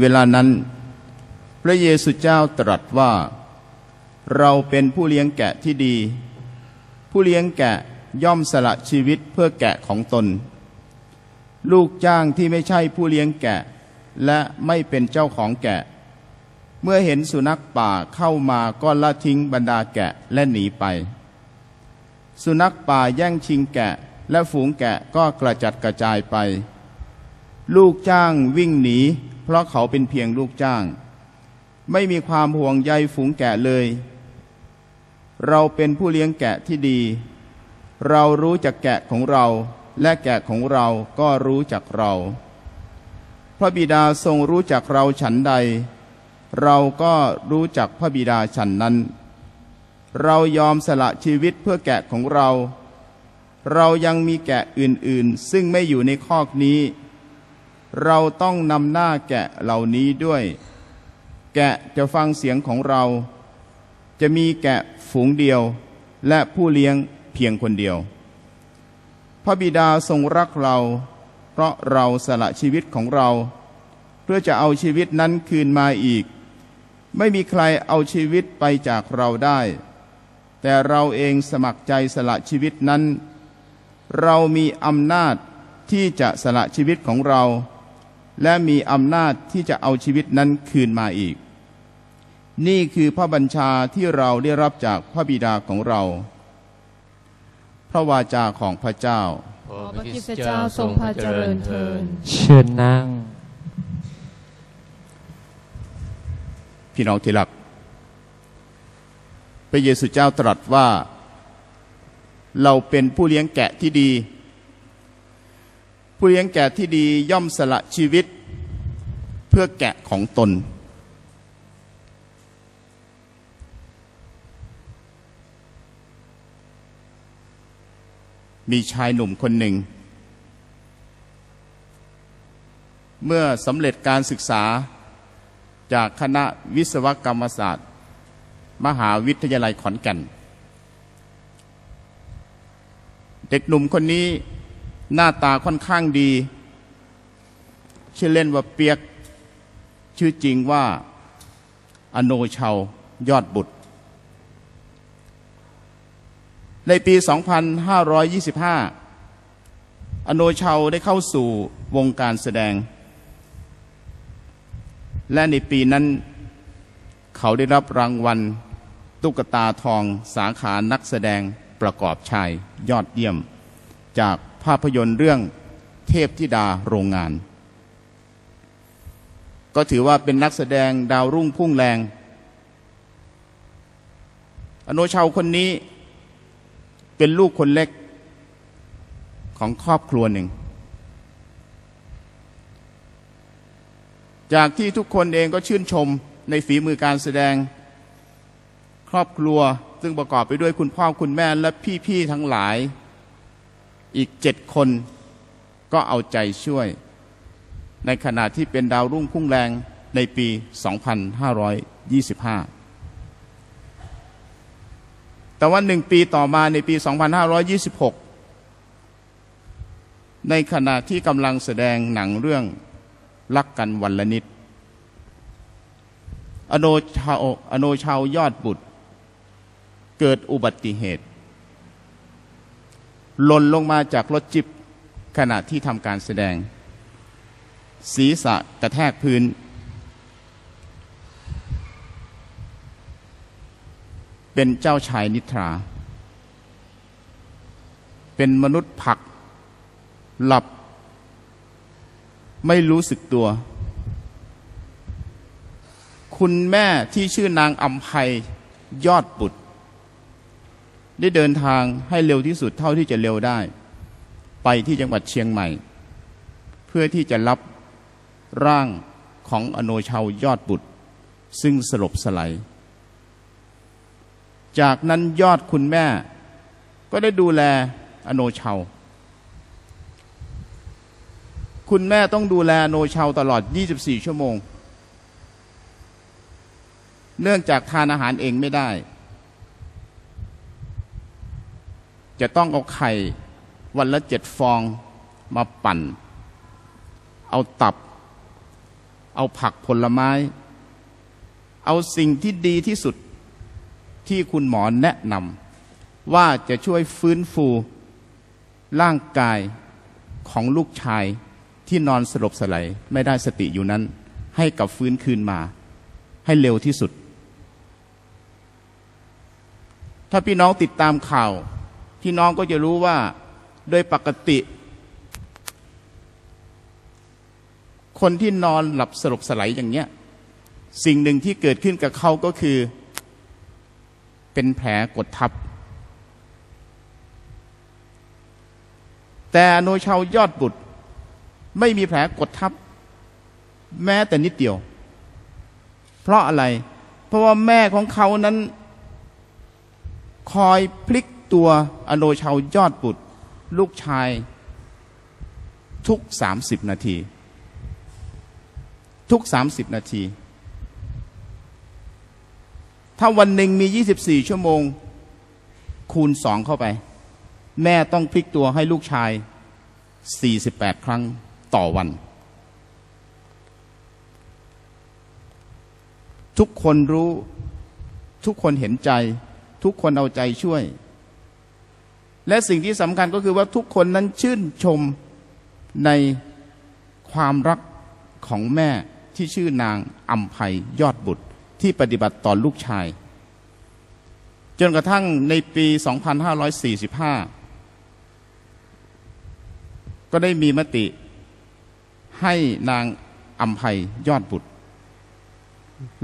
เวลานั้น พระเยซูเจ้าตรัสว่า เราเป็นผู้เลี้ยงแกะที่ดี ผู้เลี้ยงแกะย่อมสละชีวิตเพื่อแกะของตน ลูกจ้างที่ไม่ใช่ผู้เลี้ยงแกะ และไม่เป็นเจ้าของแกะ เมื่อเห็นสุนัขป่าเข้ามาก็ละทิ้งบรรดาแกะและหนีไป สุนัขป่าแย่งชิงแกะและฝูงแกะก็กระจัดกระจายไป ลูกจ้างวิ่งหนี เพราะเขาเป็นเพียงลูกจ้าง ไม่มีความห่วงใยฝูงแกะเลย เราเป็นผู้เลี้ยงแกะที่ดี เรารู้จักแกะของเรา และแกะของเราก็รู้จักเรา พระบิดาทรงรู้จักเราฉันใด เราก็รู้จักพระบิดาฉันนั้น เรายอมสละชีวิตเพื่อแกะของเรา เรายังมีแกะอื่นๆ ซึ่งไม่อยู่ในคอกนี้ เราต้องนำหน้าแกะเหล่านี้ด้วย แกะจะฟังเสียงของเรา จะมีแกะฝูงเดียว และผู้เลี้ยงเพียงคนเดียว พระบิดาทรงรักเรา เพราะเราสละชีวิตของเรา เพื่อจะเอาชีวิตนั้นคืนมาอีก ไม่มีใครเอาชีวิตไปจากเราได้ แต่เราเองสมัครใจสละชีวิตนั้น เรามีอำนาจที่จะสละชีวิตของเรา และมีอำนาจที่จะเอาชีวิตนั้นคืนมาอีก นี่คือพระบัญชาที่เราได้รับจากพระบิดาของเรา พระวาจาของพระเจ้าขอพระคริสตเจ้าทรงพระเจริญเทินเชิญนั่ง พี่น้องที่รักพระเยซูเจ้าตรัสว่า เราเป็นผู้เลี้ยงแกะที่ดี ผู้เลี้ยงแกะที่ดีย่อมสละชีวิต เพื่อแกะของตน มีชายหนุ่มคนหนึ่ง เมื่อสำเร็จการศึกษาจากคณะวิศวกรรมศาสตร์ มหาวิทยาลัยขอนแก่น เด็กหนุ่มคนนี้ หน้าตาค่อนข้างดี ชื่อเล่นว่าเปียก ชื่อจริงว่า อโนชาวยอดบุตร ในปี 2525 อโนชาวได้เข้าสู่วงการแสดง และในปีนั้นเขาได้รับรางวัลตุ๊กตาทองสาขานักแสดงประกอบชายยอดเยี่ยมจาก ภาพยนตร์เรื่องเทพธิดาโรงงาน ก็ถือว่าเป็นนักแสดงดาวรุ่งพุ่งแรง อโนชาวคนนี้เป็นลูกคนเล็กของครอบครัวหนึ่ง จากที่ทุกคนเองก็ชื่นชมในฝีมือการแสดงครอบครัวซึ่งประกอบไปด้วยคุณพ่อคุณแม่และพี่ ๆ ทั้งหลาย อีกเจ็ดคนก็เอาใจช่วย ในขณะที่เป็นดาวรุ่งพุ่งแรงในปี 2525 แต่ว่าหนึ่งปีต่อมาในปี 2526 ในขณะที่กำลังแสดงหนังเรื่องรักกันวันละนิด อโนชาวอโนชาวยอดบุตร เกิดอุบัติเหตุ หล่นลงมาจากรถจิบขณะที่ทำการแสดง ศีรษะกระแทกพื้น เป็นเจ้าชายนิทรา เป็นมนุษย์ผัก หลับ ไม่รู้สึกตัว คุณแม่ที่ชื่อนางอัมภัยยอดบุตร ได้เดินทางให้เร็วที่สุดเท่าที่จะเร็วได้ ไปที่จังหวัดเชียงใหม่ เพื่อที่จะรับร่างของอโนชาวยอดบุตร ซึ่งสลบสลายจากนั้นยอดคุณแม่ ก็ได้ดูแลอโนชาวคุณแม่ต้องดูแลอโนชาวตลอด 24 ชั่วโมง เนื่องจากทานอาหารเองไม่ได้ จะต้องเอาไข่วันละเจ็ดฟองมาปั่น เอาตับ เอาผักผลไม้ เอาสิ่งที่ดีที่สุดที่คุณหมอแนะนำว่าจะช่วยฟื้นฟู ร่างกายของลูกชายที่นอนสลบสลายไม่ได้สติอยู่นั้น ให้กับฟื้นคืนมา ให้เร็วที่สุด ถ้าพี่น้องติดตามข่าว พี่น้องก็จะรู้ว่าโดยปกติ คนที่นอนหลับสลบสลายอย่างเนี้ย สิ่งหนึ่งที่เกิดขึ้นกับเขาก็คือ เป็นแผลกดทับ แต่โนชาวยอดบุตร ไม่มีแผลกดทับ แม้แต่นิดเดียว เพราะอะไร เพราะว่าแม่ของเขานั้น คอยพลิก ตัวอโนชาวยอดบุตร ลูกชายทุกสามสิบนาที ทุกสามสิบนาที ถ้าวันหนึ่งมี24ชั่วโมง คูณสองเข้าไป แม่ต้องพลิกตัวให้ลูกชาย48ครั้งต่อวัน ทุกคนรู้ ทุกคนเห็นใจ ทุกคนเอาใจช่วย และสิ่งที่สำคัญก็คือว่าทุกคนนั้นชื่นชมในความรักของแม่ที่ชื่อนางอัมภัยยอดบุตรที่ปฏิบัติต่อลูกชาย จนกระทั่งในปี 2545 ก็ได้มีมติให้นางอัมภัยยอดบุตร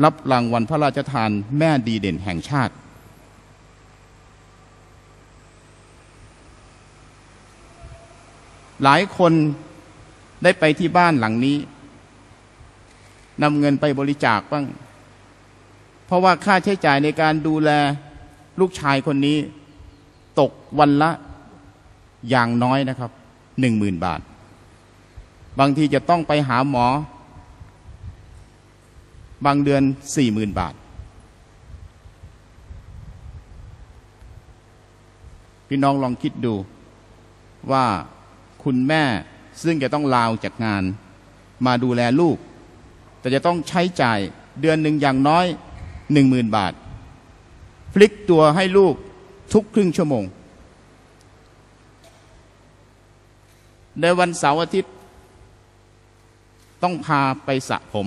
รับรางวัลพระราชทานแม่ดีเด่นแห่งชาติ หลายคนได้ไปที่บ้านหลังนี้นำเงินไปบริจาคบ้าง เพราะว่าค่าใช้จ่ายในการดูแลลูกชายคนนี้ ตกวันละอย่างน้อยนะครับหนึ่งหมื่นบาท บางทีจะต้องไปหาหมอ บางเดือนสี่หมื่นบาท พี่น้องลองคิดดูว่า คุณแม่ ซึ่งจะต้องลาวจากงาน มาดูแลลูก แต่จะต้องใช้จ่ายเดือนหนึ่งอย่างน้อยหนึ่งหมื่นบาท พลิกตัวให้ลูกทุกครึ่งชั่วโมง ในวันเสาร์อาทิตย์ ต้องพาไปสระผม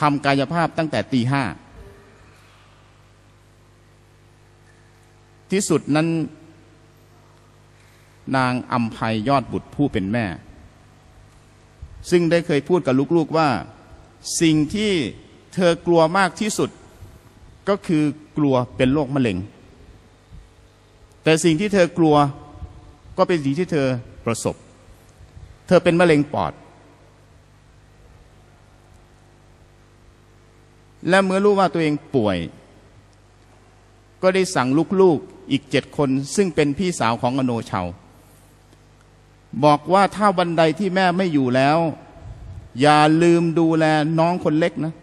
ทำกายภาพตั้งแต่ตีห้าที่สุดนั้น นางอัมภัยยอดบุตรผู้เป็นแม่ ซึ่งได้เคยพูดกับลูกๆว่า สิ่งที่เธอกลัวมากที่สุด ก็คือกลัวเป็นโรคมะเร็ง แต่สิ่งที่เธอกลัวก็เป็นสิ่งที่เธอประสบ เธอเป็นมะเร็งปอด และเมื่อรู้ว่าตัวเองป่วย ก็ได้สั่งลูกๆอีกเจ็ดคน ซึ่งเป็นพี่สาวของอโนชาว บอกว่าถ้าวันใดที่แม่ไม่อยู่แล้ว อย่าลืมดูแลน้องคนเล็กนะ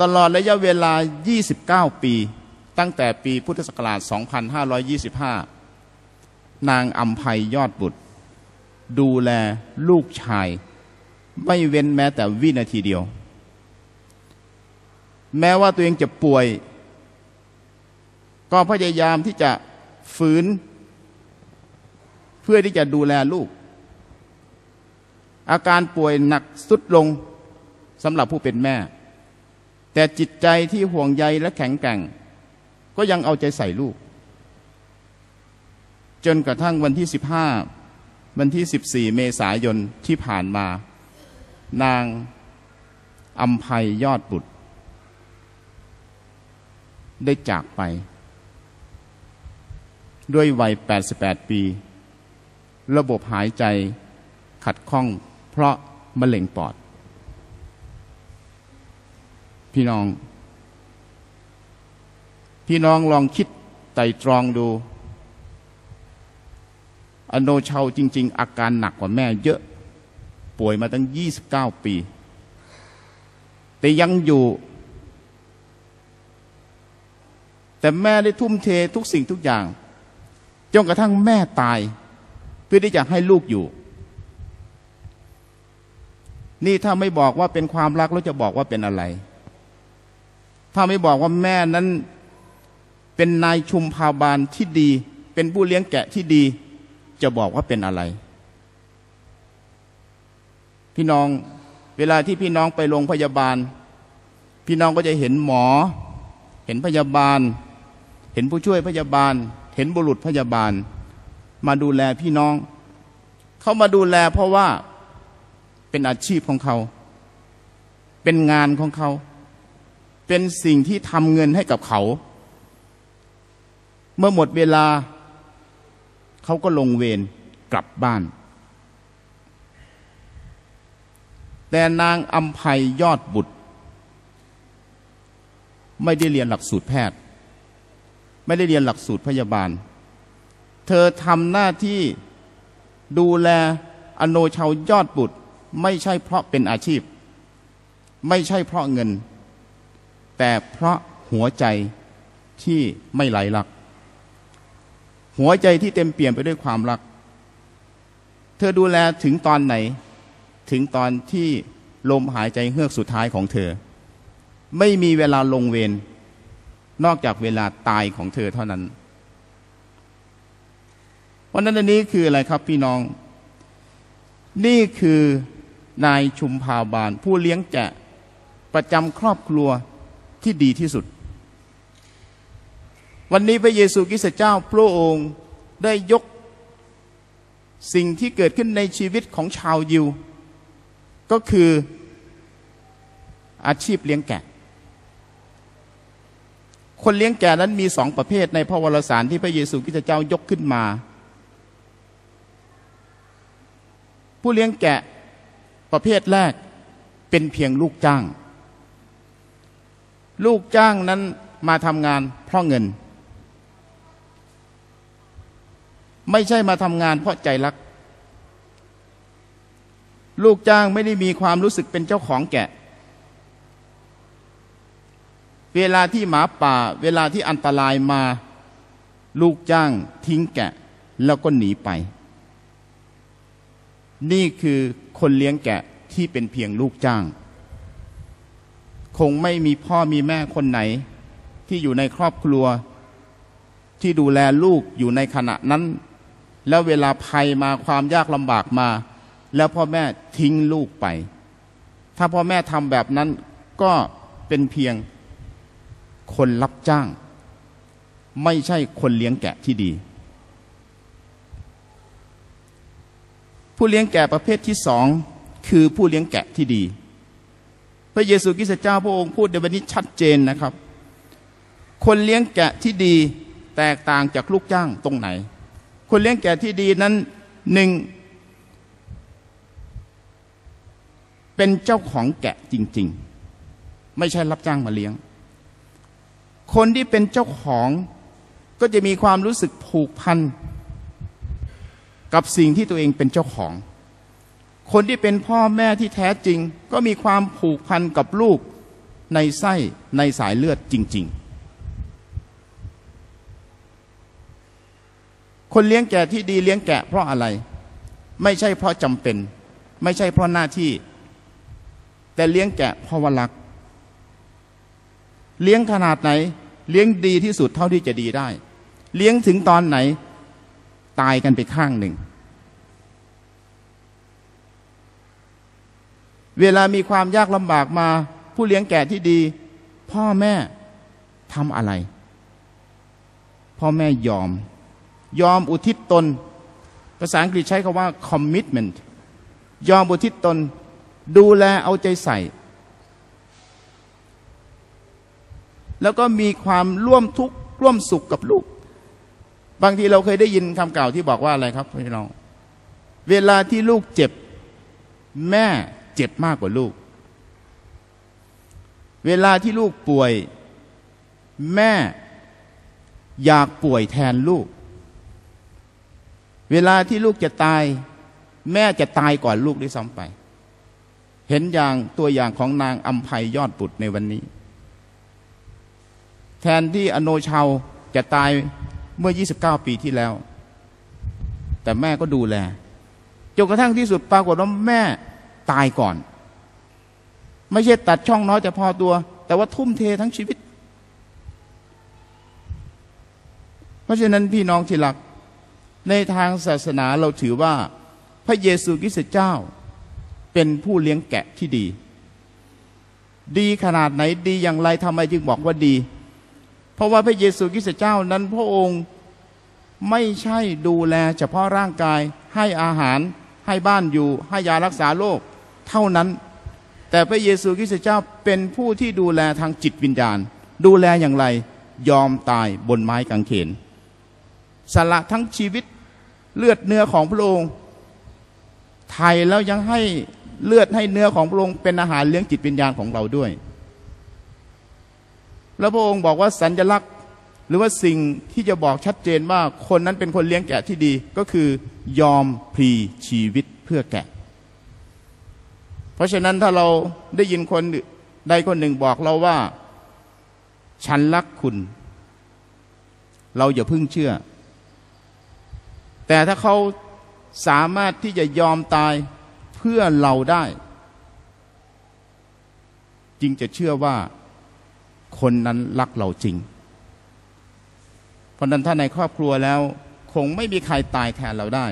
ตลอดระยะเวลา 29 ปี ตั้งแต่ปีพุทธศักราช 2525 นางอัมภัยยอดบุตร ดูแลลูกชาย ไม่เว้นแม้แต่วินาทีเดียว แม้ว่าตัวเองจะป่วย ก็พยายามที่จะฝืน เพื่อที่จะดูแลลูก อาการป่วยหนักสุดลงสำหรับผู้เป็นแม่ แต่จิตใจที่ห่วงใยและแข็งแกร่ง ก็ยังเอาใจใส่ลูก จนกระทั่งวันที่ 15 วันที่ 14 เมษายนที่ผ่านมา นางอัมภัยยอดบุตรได้จากไป ด้วยวัย 88 ปี ระบบหายใจขัดข้อง เพราะมะเร็งปอด พี่น้อง พี่น้องลองคิดไต่ตรองดู อโนชาจริง ๆ อาการหนักกว่าแม่เยอะ ป่วยมาตั้ง 29 ปี แต่ยังอยู่แต่แม่ได้ทุ่มเททุกสิ่งทุกอย่าง จนกระทั่งแม่ตาย เพื่อที่จะให้ลูกอยู่ นี่ถ้าไม่บอกว่าเป็นความรักแล้วจะบอกว่าเป็นอะไร ถ้าไม่บอกว่าแม่นั้นเป็นนายชุมพาบาลที่ดี เป็นผู้เลี้ยงแกะที่ดี จะบอกว่าเป็นอะไร พี่น้องเวลาที่พี่น้องไปโรงพยาบาล พี่น้องก็จะเห็นหมอ เห็นพยาบาล เห็นผู้ช่วยพยาบาล เห็นบุรุษพยาบาล มาดูแลพี่น้อง เขามาดูแลเพราะว่าเป็นอาชีพของเขา เป็นงานของเขา เป็นสิ่งที่ทำเงินให้กับเขา เมื่อหมดเวลา เขาก็ลงเวรกลับบ้าน แต่นางอัมภัยยอดบุตร ไม่ได้เรียนหลักสูตรแพทย์ ไม่ได้เรียนหลักสูตรพยาบาล เธอทำหน้าที่ดูแลอโนชาวยอดบุตร ไม่ใช่เพราะเป็นอาชีพ ไม่ใช่เพราะเงิน แต่เพราะหัวใจที่ไม่ไหลลัก หัวใจที่เต็มเปี่ยมไปด้วยความรัก เธอดูแลถึงตอนไหน ถึงตอนที่ลมหายใจเฮือกสุดท้ายของเธอ ไม่มีเวลาลงเวร นอกจากเวลาตายของเธอเท่านั้นวันนั้นอันนี้คืออะไรครับพี่น้อง นี่คือนายชุมพาบาล ผู้เลี้ยงแกะประจำครอบครัวที่ดีที่สุด วันนี้พระเยซูคริสต์เจ้าพระองค์ได้ยกสิ่งที่เกิดขึ้นในชีวิตของชาวยิว ก็คืออาชีพเลี้ยงแกะ คนเลี้ยงแกะนั้นมีสองประเภทในพระวรสารที่พระเยซูคริสต์เจ้ายกขึ้นมา ผู้เลี้ยงแกะประเภทแรกเป็นเพียงลูกจ้าง ลูกจ้างนั้นมาทำงานเพราะเงิน ไม่ใช่มาทำงานเพราะใจรัก ลูกจ้างไม่ได้มีความรู้สึกเป็นเจ้าของแกะ เวลาที่หมาป่า เวลาที่อันตรายมา ลูกจ้างทิ้งแกะ แล้วก็หนีไป นี่คือคนเลี้ยงแกะที่เป็นเพียงลูกจ้าง คงไม่มีพ่อมีแม่คนไหน ที่อยู่ในครอบครัว ที่ดูแลลูกอยู่ในขณะนั้น แล้วเวลาภัยมาความยากลำบากมา แล้วพ่อแม่ทิ้งลูกไป ถ้าพ่อแม่ทำแบบนั้นก็เป็นเพียง คนรับจ้าง ไม่ใช่คนเลี้ยงแกะที่ดี ผู้เลี้ยงแกะประเภทที่สองคือผู้เลี้ยงแกะที่ดี พระเยซูคริสต์เจ้าพระองค์พูดในวันนี้ชัดเจนนะครับ คนเลี้ยงแกะที่ดีแตกต่างจากลูกจ้างตรงไหน คนเลี้ยงแกะที่ดีนั้นหนึ่งเป็นเจ้าของแกะจริง ๆ ไม่ใช่รับจ้างมาเลี้ยง คนที่เป็นเจ้าของก็จะมีความรู้สึกผูกพันกับสิ่งที่ตัวเองเป็นเจ้าของ คนที่เป็นพ่อแม่ที่แท้จริง ก็มีความผูกพันกับลูกในไส้ในสายเลือดจริง ๆ คนเลี้ยงแกะที่ดีเลี้ยงแกะเพราะอะไร ไม่ใช่เพราะจำเป็น ไม่ใช่เพราะหน้าที่ แต่เลี้ยงแกะเพราะว่ารัก เลี้ยงขนาดไหน เลี้ยงดีที่สุดเท่าที่จะดีได้ เลี้ยงถึงตอนไหนตายกันไปข้างหนึ่ง เวลามีความยากลำบากมา ผู้เลี้ยงแก่ที่ดี พ่อแม่ทำอะไร พ่อแม่ยอม ยอมอุทิศตน ภาษาอังกฤษใช้คาว่า commitment ยอมอุทิศตน ดูแลเอาใจใส่ แล้วก็มีความร่วมทุกข์ร่วมสุขกับลูก บางทีเราเคยได้ยินคำกล่าวที่บอกว่าอะไรครับพี่น้องเวลาที่ลูกเจ็บ แม่เจ็บมากกว่าลูก เวลาที่ลูกป่วย แม่อยากป่วยแทนลูก เวลาที่ลูกจะตาย แม่จะตายก่อนลูกด้วยซ้ำไป เห็นอย่างตัวอย่างของนางอัมภัยยอดบุตรในวันนี้ แทนที่อโนชาวจะตายเมื่อ 29 ปีที่แล้ว แต่แม่ก็ดูแลจนกระทั่งที่สุดปรากฏว่าแม่ตายก่อน ไม่ใช่ตัดช่องน้อยแต่พอตัว แต่ว่าทุ่มเททั้งชีวิต เพราะฉะนั้นพี่น้องที่รัก ในทางศาสนาเราถือว่า พระเยซูคริสต์เจ้า เป็นผู้เลี้ยงแกะที่ดี ดีขนาดไหนดีอย่างไรทำไมจึงบอกว่าดี เพราะว่าพระเยซูคริสต์เจ้านั้นพระองค์ไม่ใช่ดูแลเฉพาะร่างกายให้อาหารให้บ้านอยู่ให้ยารักษาโรคเท่านั้น แต่พระเยซูคริสต์เจ้าเป็นผู้ที่ดูแลทางจิตวิญญาณ ดูแลอย่างไรยอมตายบนไม้กางเขนสละทั้งชีวิตเลือดเนื้อของพระองค์ไทยแล้วยังให้เลือดให้เนื้อของพระองค์เป็นอาหารเลี้ยงจิตวิญญาณของเราด้วย แล้วพระองค์บอกว่าสัญลักษณ์ หรือว่าสิ่งที่จะบอกชัดเจนว่าคนนั้นเป็นคนเลี้ยงแกะที่ดีก็คือยอมพลีชีวิตเพื่อแกะ เพราะฉะนั้นถ้าเราได้ยินคนใดคนหนึ่งบอกเราว่า ฉันรักคุณ เราอย่าพึ่งเชื่อ แต่ถ้าเขาสามารถที่จะยอมตายเพื่อเราได้ จึงจะเชื่อว่า คนนั้นรักเราจริง เพราะนั้นถ้าในครอบครัวแล้ว คงไม่มีใครตายแทนเราได้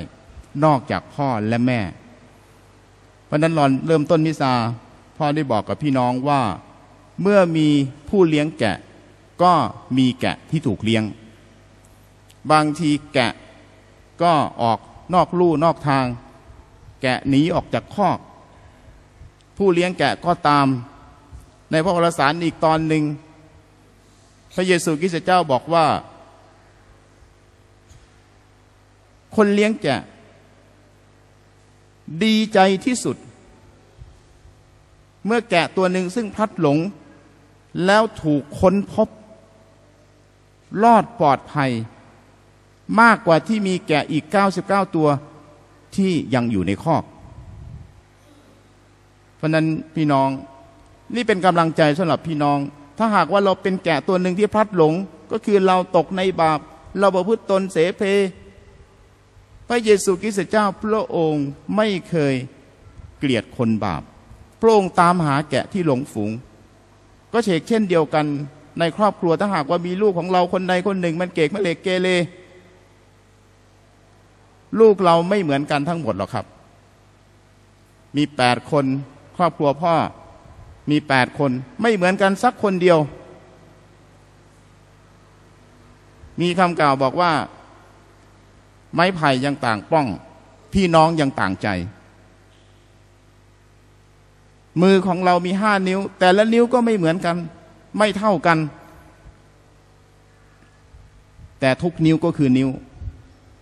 นอกจากพ่อและแม่ เพราะนั้นรอนเริ่มต้นมิซาพ่อได้บอกกับพี่น้องว่า เมื่อมีผู้เลี้ยงแกะ ก็มีแกะที่ถูกเลี้ยง บางทีแกะก็ออกนอกลู่นอกทาง แกะหนีออกจากคอก ผู้เลี้ยงแกะก็ตาม ในพระวรสารอีกตอนหนึ่ง พระเยซูคริสต์เจ้าบอกว่า คนเลี้ยงแกะ ดีใจที่สุด เมื่อแกะตัวหนึ่งซึ่งพลัดหลง แล้วถูกค้นพบ รอดปลอดภัย มากกว่าที่มีแกะอีก 99 ตัวที่ยังอยู่ในคอก เพราะนั้นพี่น้องนี่เป็นกำลังใจสำหรับพี่น้อง ถ้าหากว่าเราเป็นแกะตัวหนึ่งที่พลัดหลง ก็คือเราตกในบาป เราประพฤติตนเสเพ พระเยซูคริสต์เจ้าพระองค์ไม่เคยเกลียดคนบาป พระองค์ตามหาแกะที่หลงฝูง ก็เชกเช่นเดียวกันในครอบครัวถ้าหากว่ามีลูกของเราคนใดคนหนึ่ง มันเกกมะเล็กเกเรลูกเราไม่เหมือนกันทั้งหมดหรอกครับ มีแปดคนครอบครัวพ่อ มีแปดคน ไม่เหมือนกันสักคนเดียว มีคำกล่าวบอกว่า ไม้ไผ่ยังต่างป้อง พี่น้องยังต่างใจ มือของเรามีห้านิ้ว แต่ละนิ้วก็ไม่เหมือนกัน ไม่เท่ากัน แต่ทุกนิ้วก็คือนิ้ว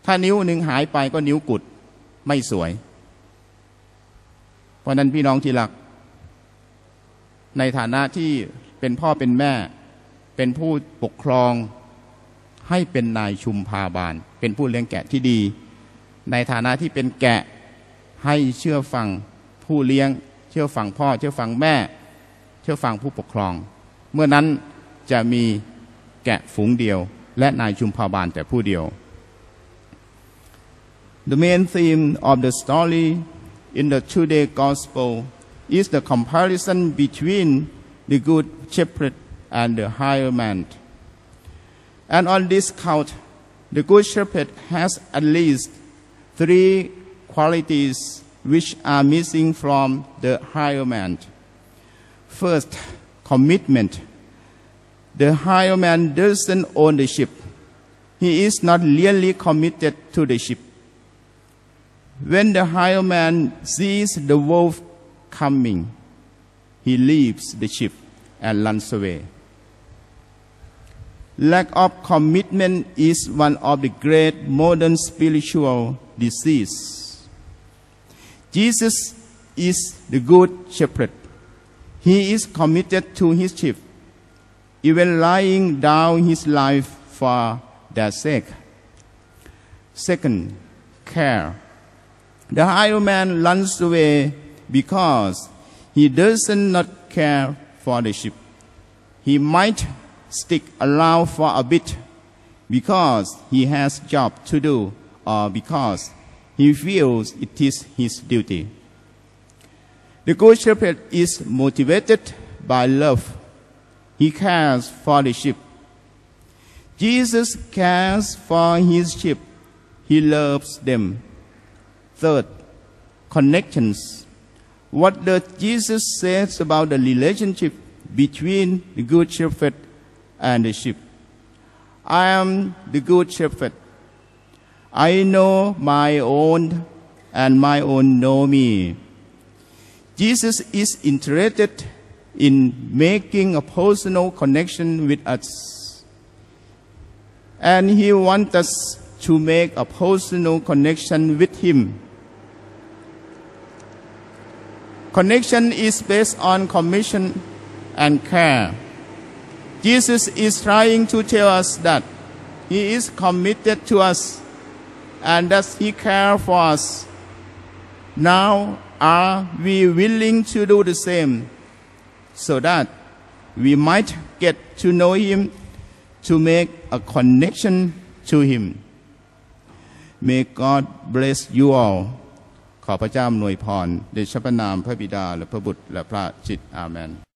ถ้านิ้วหนึ่งหายไปก็นิ้วกุด ไม่สวย เพราะนั้นพี่น้องที่รัก ในฐานะที่เป็นพ่อเป็นแม่ เป็นผู้ปกครองให้เป็นนายชุมพาบาล เป็นผู้เลี้ยงแกะที่ดี ในฐานะที่เป็นแกะให้เชื่อฟังผู้เลี้ยง เชื่อฟังพ่อ เชื่อฟังแม่ เชื่อฟังผู้ปกครอง เมื่อนั้นจะมีแกะฝูงเดียว และนายชุมพาบาลแต่ผู้เดียว The main theme of the story in the today gospel is the comparison between the good shepherd and the hireman. And on this count, the good shepherd has at least three qualities which are missing from the hireman. First, commitment. The hireman doesn't own the sheep. He is not really committed to the sheep. When the hireman sees the wolf coming, he leaves the sheep and runs away. Lack of commitment is one of the great modern spiritual diseases. Jesus is the good shepherd. He is committed to his sheep, even laying down his life for their sake. Second, care. The hireman runs away because he does not care for the sheep. He might stick around for a bit because he has job to do or because he feels it is his duty. The Good Shepherd is motivated by love. He cares for the sheep. Jesus cares for his sheep. He loves them. Third, connections. What does Jesus says about the relationship between the Good Shepherd and the sheep? I am the Good Shepherd. I know my own, and my own know me. Jesus is interested in making a personal connection with us. And he wants us to make a personal connection with him. Connection is based on commission and care. Jesus is trying to tell us that he is committed to us and that he cares for us. Now, are we willing to do the same so that we might get to know him, to make a connection to him? May God bless you all ขอพระเจ้าอำนวยพรเดชพระนามพระบิดาและพระบุตรและพระจิตอาเมน